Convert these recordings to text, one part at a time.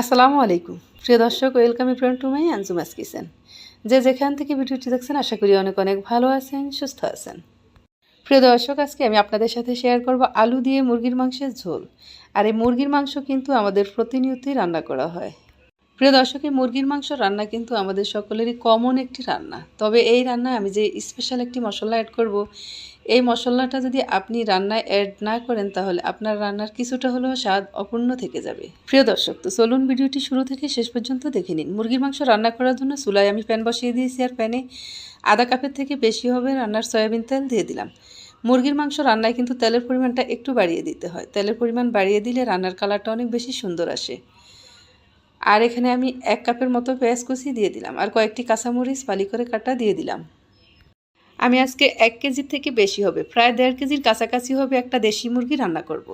আসসালামু আলাইকুম। প্রিয় দর্শক welcome friend to my Anjuma's kitchen যে যেখান থেকে ভিডিওটি দেখছেন, আশা করি অনেক অনেক ভালো আছেন, সুস্থ আছেন। প্রিয় দর্শক, আজকে আমি আপনাদের সাথে শেয়ার করব আলু দিয়ে মুরগির মাংসের ঝোল। আর এই মুরগির মাংস কিন্তু আমাদের প্রতিনিয়তই রান্না করা হয়। প্রিয় দর্শক, এই মুরগির মাংস রান্না কিন্তু আমাদের সকলেরই কমন একটি রান্না। তবে এই রান্নায় আমি যে স্পেশাল একটি মশলা অ্যাড করব এই মশলাটা যদি আপনি রান্নায় অ্যাড না করেন, তাহলে আপনার রান্নার কিছুটা হলেও স্বাদ অপূর্ণ থেকে যাবে। প্রিয় দর্শক, তো চলুন ভিডিওটি শুরু থেকে শেষ পর্যন্ত দেখে নিন। মুরগির মাংস রান্না করার জন্য চুলায় আমি প্যান বসিয়ে দিয়েছি আর প্যানে আধা কাপের থেকে বেশি হবে রান্নার সয়াবিন তেল দিয়ে দিলাম। মুরগির মাংস রান্নায় কিন্তু তেলের পরিমাণটা একটু বাড়িয়ে দিতে হয়। তেলের পরিমাণ বাড়িয়ে দিলে রান্নার কালারটা অনেক বেশি সুন্দর আসে। আর এখানে আমি এক কাপের মতো পেঁয়াজ কুচি দিয়ে দিলাম। আর কয়েকটি কাঁচামরিচ ফালি করে কাটা দিয়ে দিলাম। আমি আজকে এক কেজির থেকে বেশি হবে। প্রায় দেড় কেজির কাছাকাছি হবে একটা দেশি মুরগি রান্না করব।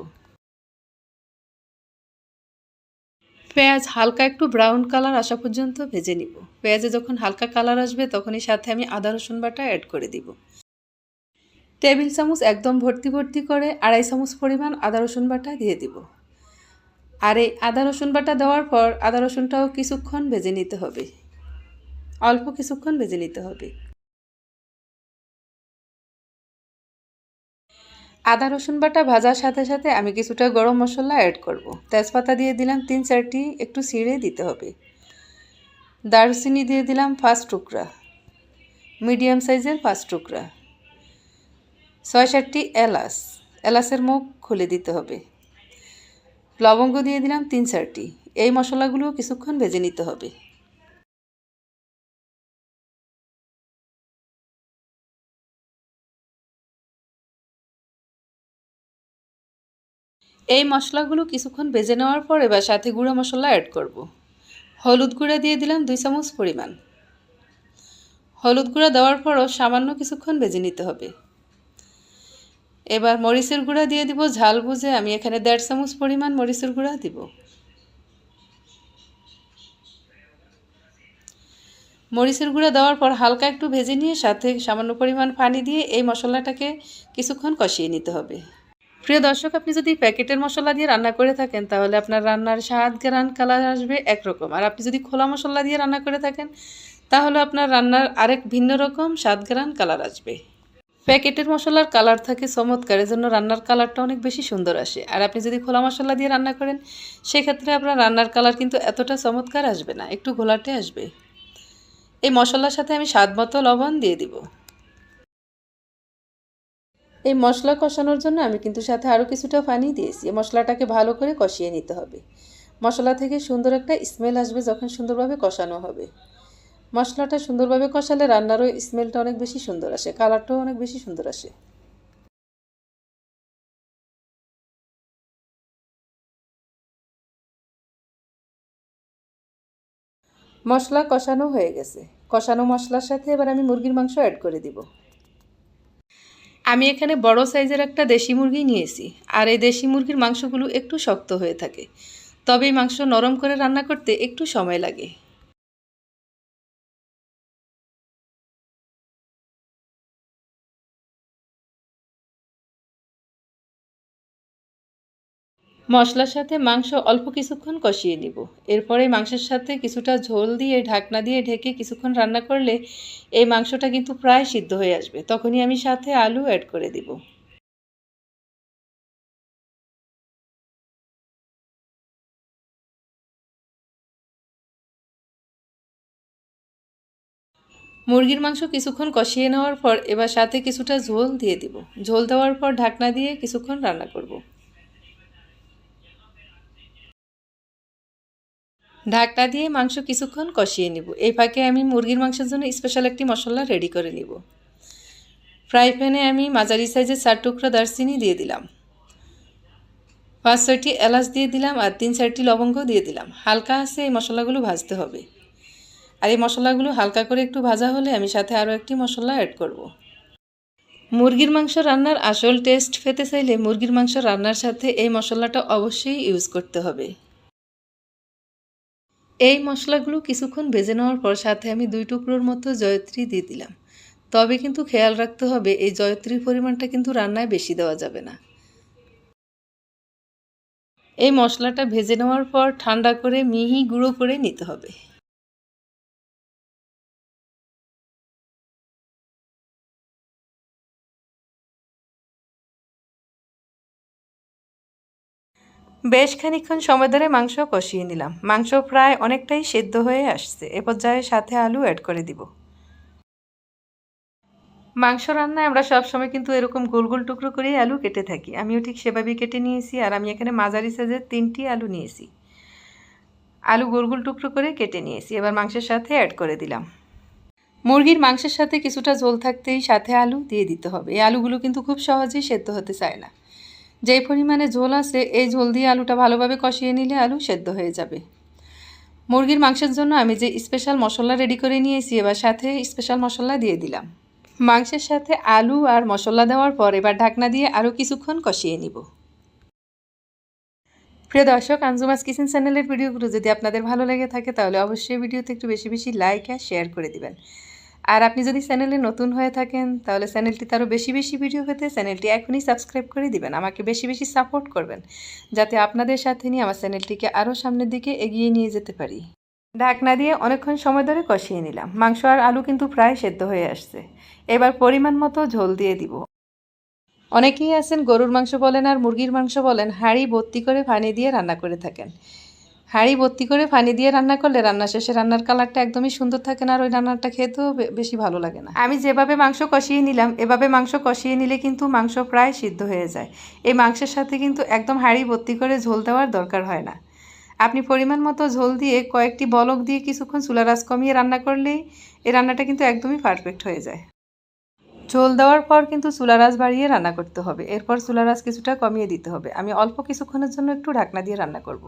পেঁয়াজ হালকা একটু ব্রাউন কালার আসা পর্যন্ত ভেজে নিব। পেঁয়াজে যখন হালকা কালার আসবে, তখনই সাথে আমি আদা, রসুন বাটা অ্যাড করে দিব। টেবিল চামচ একদম ভর্তি ভর্তি করে আড়াই চামচ পরিমাণ আদা, রসুন বাটা দিয়ে দিব। আর এই আদা, রসুন বাটা দেওয়ার পর আদা, রসুনটাও কিছুক্ষণ ভেজে নিতে হবে। অল্প কিছুক্ষণ ভেজে নিতে হবে। আদা, রসুন বাটা ভাজার সাথে সাথে আমি কিছুটা গরম মশলা অ্যাড করব। তেজপাতা দিয়ে দিলাম তিন চারটি, একটু ছিঁড়ে দিতে হবে। দারচিনি দিয়ে দিলাম পাঁচ টুকরা। মিডিয়াম সাইজের পাঁচ টুকরা। ছয় সাতটি এলাচ। এলাচের মুখ খুলে দিতে হবে। লবঙ্গ দিয়ে দিলাম তিন চারটি। এই মশলাগুলো কিছুক্ষণ ভেজে নিতে হবে। এই মশলাগুলো কিছুক্ষণ ভেজে নেওয়ার পর এবার সাথে গুঁড়ো মশলা অ্যাড করব। হলুদ গুঁড়া দিয়ে দিলাম দুই চামচ পরিমাণ। হলুদ গুঁড়া দেওয়ার পরও সামান্য কিছুক্ষণ ভেজে নিতে হবে। এবার মরিচের গুঁড়া দিয়ে দিব, ঝাল বুঝে আমি এখানে দেড় চামচ পরিমাণ মরিচের গুঁড়া দিব। মরিচের গুঁড়া দেওয়ার পর হালকা একটু ভেজে নিয়ে সাথে সামান্য পরিমাণ পানি দিয়ে এই মশলাটাকে কিছুক্ষণ কষিয়ে নিতে হবে। প্রিয় দর্শক, আপনি যদি প্যাকেটের মশলা দিয়ে রান্না করে থাকেন, তাহলে আপনার রান্নার স্বাদ, গ্রান, কালার আসবে একরকম। আর আপনি যদি খোলা মশলা দিয়ে রান্না করে থাকেন, তাহলে আপনার রান্নার আরেক ভিন্ন রকম স্বাদ, গ্রান, কালার আসবে। প্যাকেটের মশলার কালার থাকে চমৎকার জন্য রান্নার কালারটা অনেক বেশি সুন্দর আসে। আর আপনি যদি খোলা মশলা দিয়ে রান্না করেন, সেক্ষেত্রে আপনার রান্নার কালার কিন্তু এতটা চমৎকার আসবে না, একটু ঘোলাটে আসবে। এই মশলার সাথে আমি স্বাদ মতো লবণ দিয়ে দিব। এই মশলা কষানোর জন্য আমি কিন্তু সাথে আরও কিছুটা পানি দিয়েছি। মশলাটাকে ভালো করে কষিয়ে নিতে হবে। মশলা থেকে সুন্দর একটা স্মেল আসবে যখন সুন্দরভাবে কষানো হবে। মশলাটা সুন্দরভাবে কষালে রান্নারও স্মেলটা অনেক বেশি সুন্দর আসে কালারটাও অনেক বেশি সুন্দর আসে। মশলা কষানো হয়ে গেছে। কষানো মশলার সাথে এবার আমি মুরগির মাংস অ্যাড করে দিব। আমি এখানে বড় সাইজের একটা দেশি মুরগি নিয়েছি, আর এই দেশি মুরগির মাংসগুলো একটু শক্ত হয়ে থাকে। তবে এই মাংস নরম করে রান্না করতে একটু সময় লাগে। মশলার সাথে মাংস অল্প কিছুক্ষণ কষিয়ে নিব। এরপরে মাংসের সাথে কিছুটা ঝোল দিয়ে ঢাকনা দিয়ে ঢেকে কিছুক্ষণ রান্না করলে এই মাংসটা কিন্তু প্রায় সিদ্ধ হয়ে আসবে। তখনই আমি সাথে আলু অ্যাড করে দিব। মুরগির মাংস কিছুক্ষণ কষিয়ে নেওয়ার পর এবার সাথে কিছুটা ঝোল দিয়ে দিব। ঝোল দেওয়ার পর ঢাকনা দিয়ে কিছুক্ষণ রান্না করব। ঢাকটা দিয়ে মাংস কিছুক্ষণ কষিয়ে নিব। এই ফাঁকে আমি মুরগির মাংসের জন্য স্পেশাল একটি মশলা রেডি করে নিব। ফ্রাই প্যানে আমি মাঝারি সাইজের চার টুকরো দারচিনি দিয়ে দিলাম। পাঁচ ছয়টি এলাচ দিয়ে দিলাম আর তিন চারটি লবঙ্গ দিয়ে দিলাম। হালকা আছে এই মশলাগুলো ভাজতে হবে। আর এই মশলাগুলো হালকা করে একটু ভাজা হলে আমি সাথে আরও একটি মশলা অ্যাড করব। মুরগির মাংস রান্নার আসল টেস্ট পেতে চাইলে মুরগির মাংস রান্নার সাথে এই মশলাটা অবশ্যই ইউজ করতে হবে। এই মশলাগুলো কিছুক্ষণ ভেজে নেওয়ার পর সাথে আমি দুই টুকরোর মতো জয়ত্রী দিয়ে দিলাম। তবে কিন্তু খেয়াল রাখতে হবে, এই জয়ত্রীর পরিমাণটা কিন্তু রান্নায় বেশি দেওয়া যাবে না। এই মশলাটা ভেজে নেওয়ার পর ঠান্ডা করে মিহি গুঁড়ো করে নিতে হবে। বেশ খানিক্ষণ সময় ধরে মাংস কষিয়ে নিলাম। মাংস প্রায় অনেকটাই সেদ্ধ হয়ে আসছে। এ পর্যায়ে সাথে আলু অ্যাড করে দিব। মাংস রান্নায় আমরা সবসময় কিন্তু এরকম গোল গোল টুকরো করেই আলু কেটে থাকি। আমিও ঠিক সেভাবেই কেটে নিয়েছি আর আমি এখানে মাঝারি সাইজের তিনটি আলু নিয়েছি। আলু গোল গোল টুকরো করে কেটে নিয়েছি। এবার মাংসের সাথে অ্যাড করে দিলাম। মুরগির মাংসের সাথে কিছুটা ঝোল থাকতেই সাথে আলু দিয়ে দিতে হবে। এই আলুগুলো কিন্তু খুব সহজেই সেদ্ধ হতে চায় না। যেই পরিমাণে ঝোল আছে, এই ঝোল দিয়ে আলুটা ভালোভাবে কষিয়ে নিলে আলু সেদ্ধ হয়ে যাবে। মুরগির মাংসের জন্য আমি যে স্পেশাল মশলা রেডি করে নিয়েছি, এবার সাথে স্পেশাল মশলা দিয়ে দিলাম। মাংসের সাথে আলু আর মশলা দেওয়ার পর এবার ঢাকনা দিয়ে আরও কিছুক্ষণ কষিয়ে নিব। প্রিয় দর্শক আঞ্জুমাস কিচেন চ্যানেলের ভিডিওগুলো যদি আপনাদের ভালো লেগে থাকে, তাহলে অবশ্যই ভিডিওতে একটু বেশি বেশি লাইক আর শেয়ার করে দিবেন। আর আপনি যদি চ্যানেলে নতুন হয়ে থাকেন, তাহলে চ্যানেলটিতে আরও বেশি বেশি ভিডিও পেতে চ্যানেলটি এখনই সাবস্ক্রাইব করে দিবেন। আমাকে বেশি বেশি সাপোর্ট করবেন, যাতে আপনাদের সাথে নিয়ে আমার চ্যানেলটিকে আরও সামনের দিকে এগিয়ে নিয়ে যেতে পারি। ঢাকনা দিয়ে অনেকক্ষণ সময় ধরে কষিয়ে নিলাম। মাংস আর আলু কিন্তু প্রায় সেদ্ধ হয়ে আসছে। এবার পরিমাণ মতো ঝোল দিয়ে দিব। অনেকেই আছেন গরুর মাংস বলেন আর মুরগির মাংস বলেন, হাঁড়ি ভর্তি করে পানি দিয়ে রান্না করে থাকেন। হাঁড়ি ভর্তি করে পানি দিয়ে রান্না করলে রান্না শেষে রান্নার কালারটা একদমই সুন্দর থাকে না, আর ওই রান্নাটা খেতেও বেশি ভালো লাগে না। আমি যেভাবে মাংস কষিয়ে নিলাম, এভাবে মাংস কষিয়ে নিলে কিন্তু মাংস প্রায় সিদ্ধ হয়ে যায়। এই মাংসের সাথে কিন্তু একদম হাঁড়ি ভর্তি করে ঝোল দেওয়ার দরকার হয় না। আপনি পরিমাণ মতো ঝোল দিয়ে কয়েকটি বলক দিয়ে কিছুক্ষণ চুলা রাস কমিয়ে রান্না করলেই এই রান্নাটা কিন্তু একদমই পারফেক্ট হয়ে যায়। ঝোল দেওয়ার পর কিন্তু চুলা রাস বাড়িয়ে রান্না করতে হবে। এরপর চুলা রাস কিছুটা কমিয়ে দিতে হবে। আমি অল্প কিছুক্ষণের জন্য একটু ঢাকনা দিয়ে রান্না করব।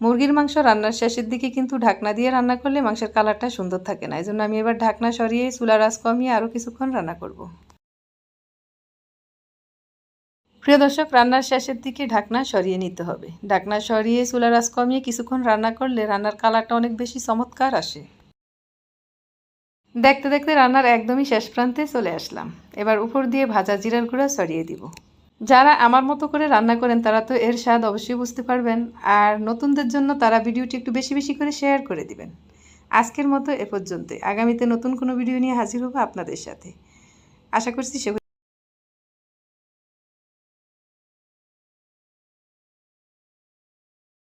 মুরগির মাংস রান্নার শেষের দিকে কিন্তু ঢাকনা দিয়ে রান্না করলে মাংসের কালারটা সুন্দর থাকে না। এই জন্য আমি এবার ঢাকনা সরিয়ে চুলা রাস কমিয়ে আরও কিছুক্ষণ রান্না করব। প্রিয় দর্শক, রান্নার শেষের দিকে ঢাকনা সরিয়ে নিতে হবে। ঢাকনা সরিয়ে চুলা রাস কমিয়ে কিছুক্ষণ রান্না করলে রান্নার কালারটা অনেক বেশি চমৎকার আসে। দেখতে দেখতে রান্নার একদমই শেষ প্রান্তে চলে আসলাম। এবার উপর দিয়ে ভাজা জিরার গুঁড়া সরিয়ে দিব। যারা আমার মতো করে রান্না করেন, তারা তো এর স্বাদ অবশ্যই বুঝতে পারবেন। আর নতুনদের জন্য তারা ভিডিওটি একটু বেশি বেশি করে শেয়ার করে দিবেন। আজকের মতো এ পর্যন্ত আগামীতে নতুন কোনো ভিডিও নিয়ে হাজির হব আপনাদের সাথে। আশা করছি সে